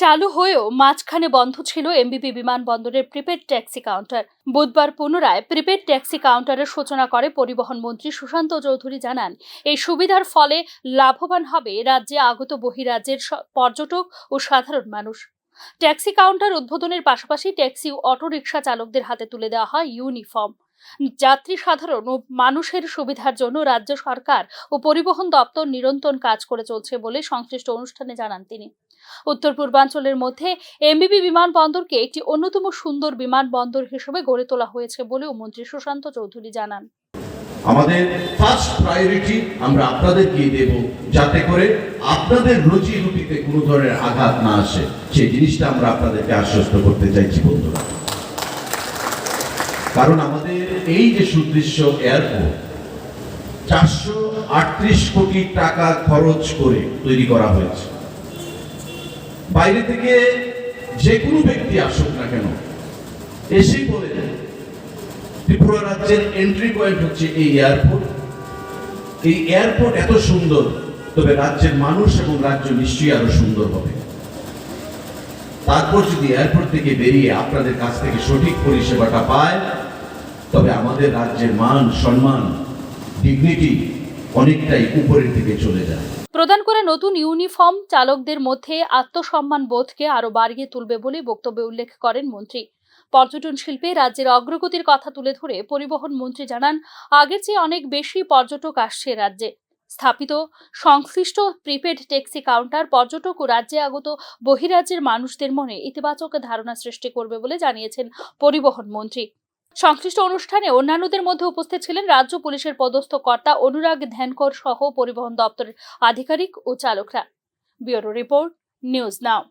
চালু হয়েও মাঝখানে বন্ধ ছিল এমবিপি বিমানবন্দরের প্রিপেড ট্যাক্সি কাউন্টার। বুধবার পুনরায় প্রিপেড ট্যাক্সি কাউন্টারের সূচনা করে পরিবহন মন্ত্রী সুশান্ত চৌধুরী জানান, এই সুবিধার ফলে লাভবান হবে রাজ্যে আগত বহিরাজ্যের পর্যটক ও সাধারণ মানুষ। ট্যাক্সি কাউন্টার উদ্বোধনের পাশাপাশি ট্যাক্সি ও অটোরিকশা চালকদের হাতে তুলে দেওয়া হয় ইউনিফর্ম। যাত্রী সাধারণ ও মানুষের সুবিধার জন্য রাজ্য সরকার ও পরিবহন দপ্তর নিরন্তর কাজ করে চলছে বলে সংশ্লিষ্ট অনুষ্ঠানে জানান তিনি। উত্তর পূর্বাঞ্চলের মধ্যে এমবিবি বিমানবন্দরকে একটি অন্যতম সুন্দর বিমানবন্দর হিসেবে গড়ে তোলা হয়েছে বলেও মন্ত্রী সুশান্ত চৌধুরী জানান। আমাদের ফার্স্ট প্রায়োরিটি আমরা আপনাদেরকে দেব যাতে করে আপনাদের রুচি রুটিতে কোনো ধরনের আঘাত না আসে। সেই জিনিসটা আমরা আপনাদেরকে আশ্বস্ত করতে চাইছি বন্ধুরা। কারণ আমাদের এই যে সুদৃশ্য এয়ারপোর্ট চারশো আটত্রিশ কোটি টাকা খরচ করে তৈরি করা হয়েছে। বাইরে থেকে যে কোনো ব্যক্তি আসুক না কেন, এসেই বলে ত্রিপুরা রাজ্যের এন্ট্রি পয়েন্ট হচ্ছে এই এয়ারপোর্ট এই এয়ারপোর্ট এত সুন্দর, তবে রাজ্যের মানুষ এবং রাজ্য নিশ্চয়ই আরও সুন্দর হবে। তারপর যদি এয়ারপোর্ট থেকে বেরিয়ে আপনাদের কাছ থেকে সঠিক পরিষেবাটা পায়, তবে আমাদের রাজ্যের মান, সম্মান ডিগনিটি অনেকটাই উপরের দিকে চলে যায়। প্রদান করা নতুন ইউনিফর্ম চালকদের মধ্যে আত্মসম্মান বোধকে আরও বাড়িয়ে তুলবে বলে বক্তব্যে উল্লেখ করেন মন্ত্রী। পর্যটন শিল্পে রাজ্যের অগ্রগতির কথা তুলে ধরে পরিবহন মন্ত্রী জানান, আগের চেয়ে অনেক বেশি পর্যটক আসছে রাজ্যে। স্থাপিত সংশ্লিষ্ট প্রিপেড ট্যাক্সি কাউন্টার পর্যটক ও রাজ্যে আগত বহিরাজ্যের মানুষদের মনে ইতিবাচক ধারণা সৃষ্টি করবে বলে জানিয়েছেন পরিবহন মন্ত্রী। সংশ্লিষ্ট অনুষ্ঠানে অন্যান্যদের মধ্যে উপস্থিত ছিলেন রাজ্য পুলিশের পদস্থ কর্তা অনুরাগ ধ্যানকর সহ পরিবহন দপ্তরের আধিকারিক ও চালকরা। Bureau report, news now.